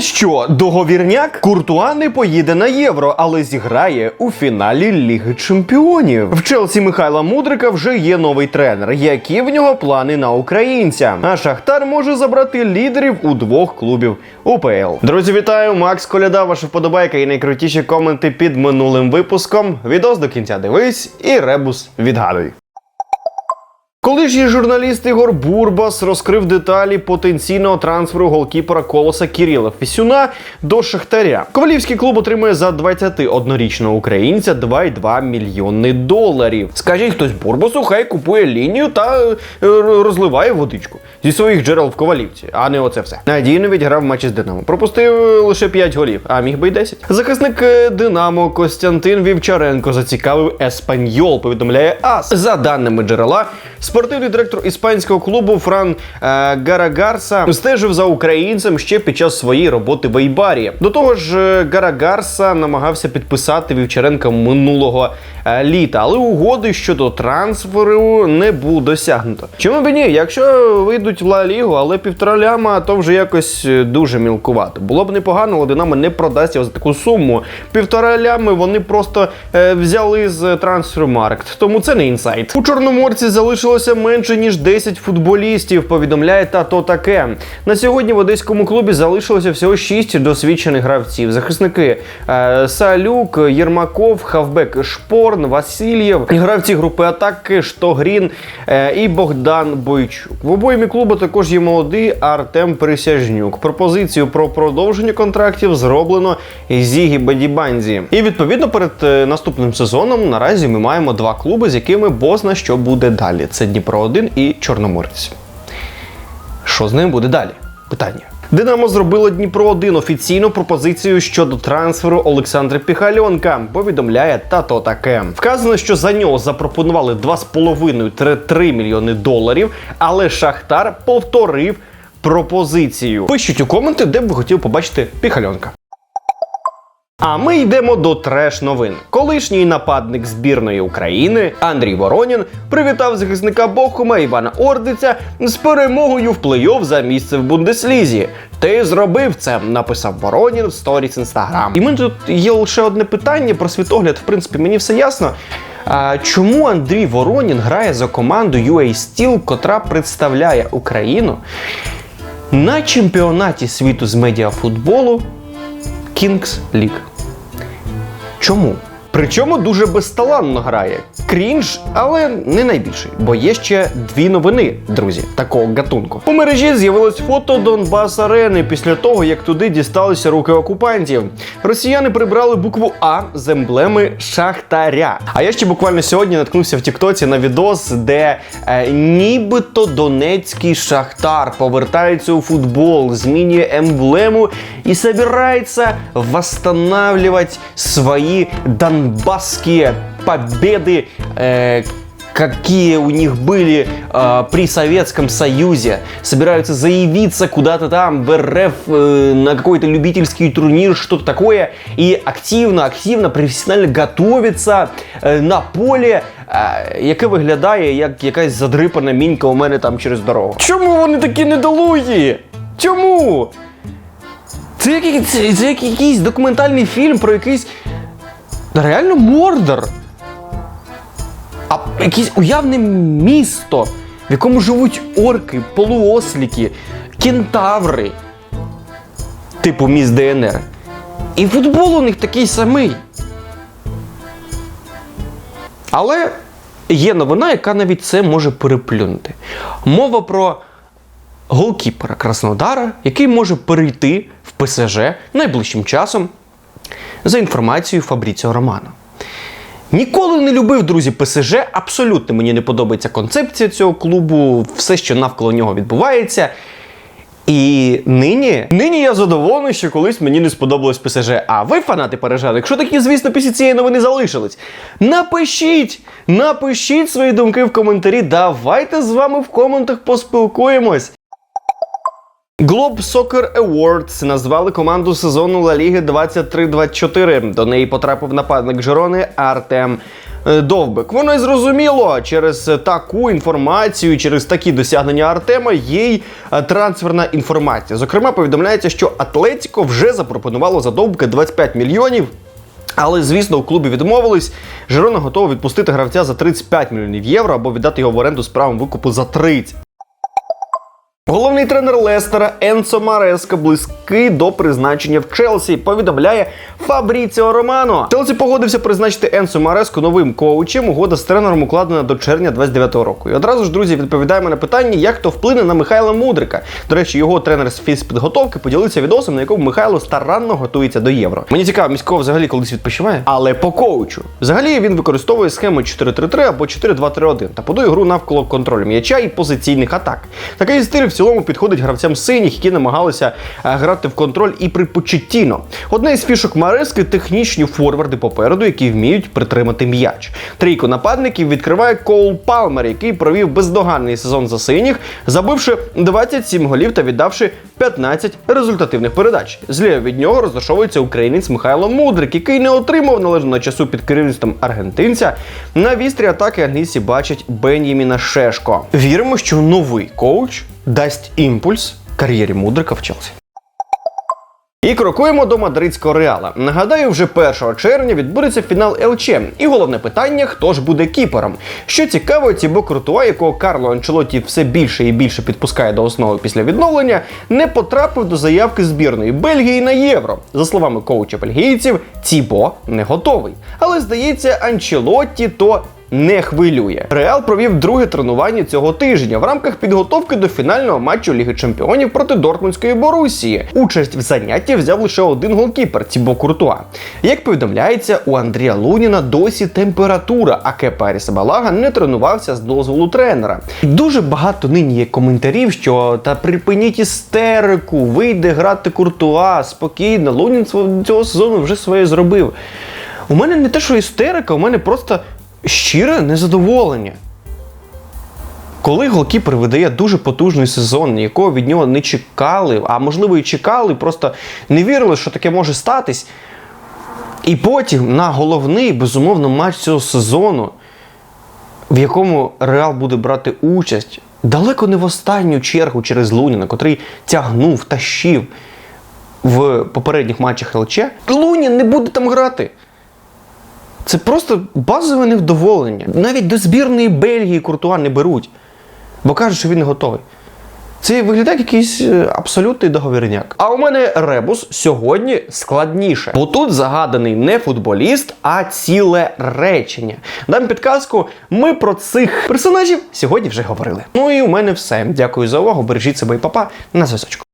Що, договірняк? Куртуа не поїде на євро, але зіграє у фіналі Ліги Чемпіонів. В Челсі Михайла Мудрика вже є новий тренер. Які в нього плани на українця? А Шахтар може забрати лідерів у двох клубів УПЛ. Друзі, вітаю! Макс Коляда, ваша вподобайка і найкрутіші коменти під минулим випуском. Відос до кінця дивись і ребус відгадуй. Колишній журналіст Ігор Бурбас розкрив деталі потенційного трансферу голкіпера колоса Кіріла Фісюна до Шахтаря. Ковалівський клуб отримує за 21-річного українця 2,2 мільйони доларів. Скажіть хтось Бурбасу, хай купує лінію та е, розливає водичку зі своїх джерел в Ковалівці, а не оце все. Надійно відіграв матчі з Динамо. Пропустив е, лише 5 голів, а міг би й 10. Захисник е, Динамо Костянтин Вівчаренко зацікавив Еспаньол. Повідомляє АС. За даними джерела, спортивний директор іспанського клубу Фран е, Гарагарса стежив за українцем ще під час своєї роботи в Ейбарі. До того ж, е, Гарагарса намагався підписати Вівчаренка минулого е, літа, але угоди щодо трансферу не було досягнуто. Чому б ні? Якщо вийдуть в Ла Лігу, але півтора ляма, то вже якось е, дуже мілкувато. Було б непогано, але Динамо не продасть його за таку суму. Півтора лями вони просто е, взяли з трансфермаркт. Тому це не інсайт. У Чорноморці залишилося менше ніж 10 футболістів. Повідомляє тато таке. На сьогодні в одеському клубі залишилося всього 6 досвідчених гравців. Захисники е, Салюк, Єрмаков, Хавбек Шпорн, Васильєв, гравці групи атаки Штогрін е, і Богдан Бойчук. В обоймі клубу також є молодий Артем Присяжнюк. Пропозицію про продовження контрактів зроблено Зігі Бадібанзі. І відповідно перед е, наступним сезоном наразі ми маємо два клуби, з якими бозна що буде далі. Це Дніпро 1 і Чорноморець. Що з ним буде далі? Питання. Динамо зробило Дніпро 1 офіційну пропозицію щодо трансферу Олександра Піхальонка. Повідомляє тато таке. Вказано, що за нього запропонували 2,5-3 мільйони доларів, але Шахтар повторив пропозицію. Пишіть у коменти, де б ви хотіли побачити Піхальонка. А ми йдемо до треш новин. Колишній нападник збірної України Андрій Воронін привітав захисника Бохума Івана Ордиця з перемогою в плей-офф за місце в Бундеслізі. Ти зробив це, написав Воронін в сторіс інстаграм. І мене тут є лише одне питання про світогляд. В принципі, мені все ясно. А, чому Андрій Воронін грає за команду UA Steel, котра представляє Україну на чемпіонаті світу з медіафутболу Kings League. Чому? Причому дуже безталанно грає. Крінж, але не найбільший, бо є ще дві новини, друзі, такого гатунку. У мережі з'явилось фото Донбас Арени після того, як туди дісталися руки окупантів. Росіяни прибрали букву А з емблеми Шахтаря. А я ще буквально сьогодні наткнувся в Тіктоці на відос, де е, нібито Донецький Шахтар повертається у футбол, змінює емблему і собирається восстанавливать свої донбасские победы, э, какие у них были э, при Советском Союзе. Собираются заявиться куда-то там в РФ э, на какой-то любительский турнир, что-то такое, и активно-активно, професіонально готовиться э, на поле, е, яке виглядає як якась задрипана мінька у мене там через дорогу. Чому вони такі недолугі? Чому? Це, який- це, це як якийсь документальний фільм про якийсь реально мордор. А якесь уявне місто, в якому живуть орки, полуосліки, кентаври, типу міст ДНР. І футбол у них такий самий. Але є новина, яка навіть це може переплюнути. Мова про голкіпера Краснодара, який може перейти в ПСЖ найближчим часом за інформацією Фабріціо Романо. Ніколи не любив, друзі, ПСЖ. Абсолютно мені не подобається концепція цього клубу, все, що навколо нього відбувається. І нині, нині я задоволений, що колись мені не сподобалось ПСЖ. А ви, фанати Парижан, якщо такі, звісно, після цієї новини залишились, напишіть, напишіть свої думки в коментарі. Давайте з вами в коментах поспілкуємось. Globe Soccer Awards назвали команду сезону Ла Ліги 23-24. До неї потрапив нападник Жирони Артем е, довбик. Воно й зрозуміло через таку інформацію, через такі досягнення Артема є й е, трансферна інформація. Зокрема, повідомляється, що Атлетіко вже запропонувало за довбика 25 мільйонів. Але, звісно, у клубі відмовились. Жирона готова відпустити гравця за 35 мільйонів євро або віддати його в оренду з правом викупу за 30. Головний тренер Лестера Енсо Мареско близький до призначення в Челсі. Повідомляє Фабріціо Романо. Челсі погодився призначити Енсо Мареско новим коучем. Угода з тренером укладена до червня 29-го року. І одразу ж, друзі, відповідаємо на питання, як то вплине на Михайла Мудрика. До речі, його тренер з фізпідготовки поділився відосом, на якому Михайло старанно готується до євро. Мені цікаво, міського взагалі колись відпочиває, але по коучу. Взагалі він використовує схему 4-3-3 або 4-2-3-1 та подує гру навколо контролю м'яча і позиційних атак. Такий стиль цілому підходить гравцям синіх, які намагалися е, грати в контроль і припочеттійно. Одне із фішок Марески технічні форварди попереду, які вміють притримати м'яч. Трійку нападників відкриває Коул Палмер, який провів бездоганний сезон за синіх, забивши 27 голів та віддавши 15 результативних передач. Зліва від нього розташовується українець Михайло Мудрик, який не отримав належного часу під керівництвом аргентинця. На вістрі атаки англійці бачать Бен'яміна Шешко. Віримо, що новий коуч дасть імпульс кар'єрі Мудрика в Челсі. І крокуємо до мадридського реала. Нагадаю, вже 1 червня відбудеться фінал ЛЧ. І головне питання: хто ж буде кіпером? Що цікаво, Тібо Крутуа, якого Карло Анчелотті все більше і більше підпускає до основи після відновлення, не потрапив до заявки збірної Бельгії на євро. За словами коуча бельгійців, Тібо не готовий. Але здається, Анчелотті то не хвилює. Реал провів друге тренування цього тижня в рамках підготовки до фінального матчу Ліги Чемпіонів проти Дортмундської Борусії. Участь в занятті взяв лише один голкіпер Тібо Куртуа. Як повідомляється, у Андрія Луніна досі температура, а Кепа Арісабалага не тренувався з дозволу тренера. Дуже багато нині є коментарів, що та припиніть істерику, вийде грати Куртуа спокійно. Лунін цього сезону вже своє зробив. У мене не те, що істерика, у мене просто щире незадоволення. Коли голкіпер видає дуже потужний сезон, якого від нього не чекали, а можливо і чекали, просто не вірили, що таке може статись. І потім на головний, безумовно, матч цього сезону, в якому Реал буде брати участь, далеко не в останню чергу через Луніна, котрий тягнув, тащив в попередніх матчах ЛЧ, Лунін не буде там грати. Це просто базове невдоволення. Навіть до збірної Бельгії Куртуа не беруть, бо кажуть, що він не готовий. Це виглядає якийсь е, абсолютний договірняк. А у мене ребус сьогодні складніше, бо тут загаданий не футболіст, а ціле речення. Дам підказку, ми про цих персонажів сьогодні вже говорили. Ну і у мене все. Дякую за увагу. Бережіть себе і папа на зв'язочку.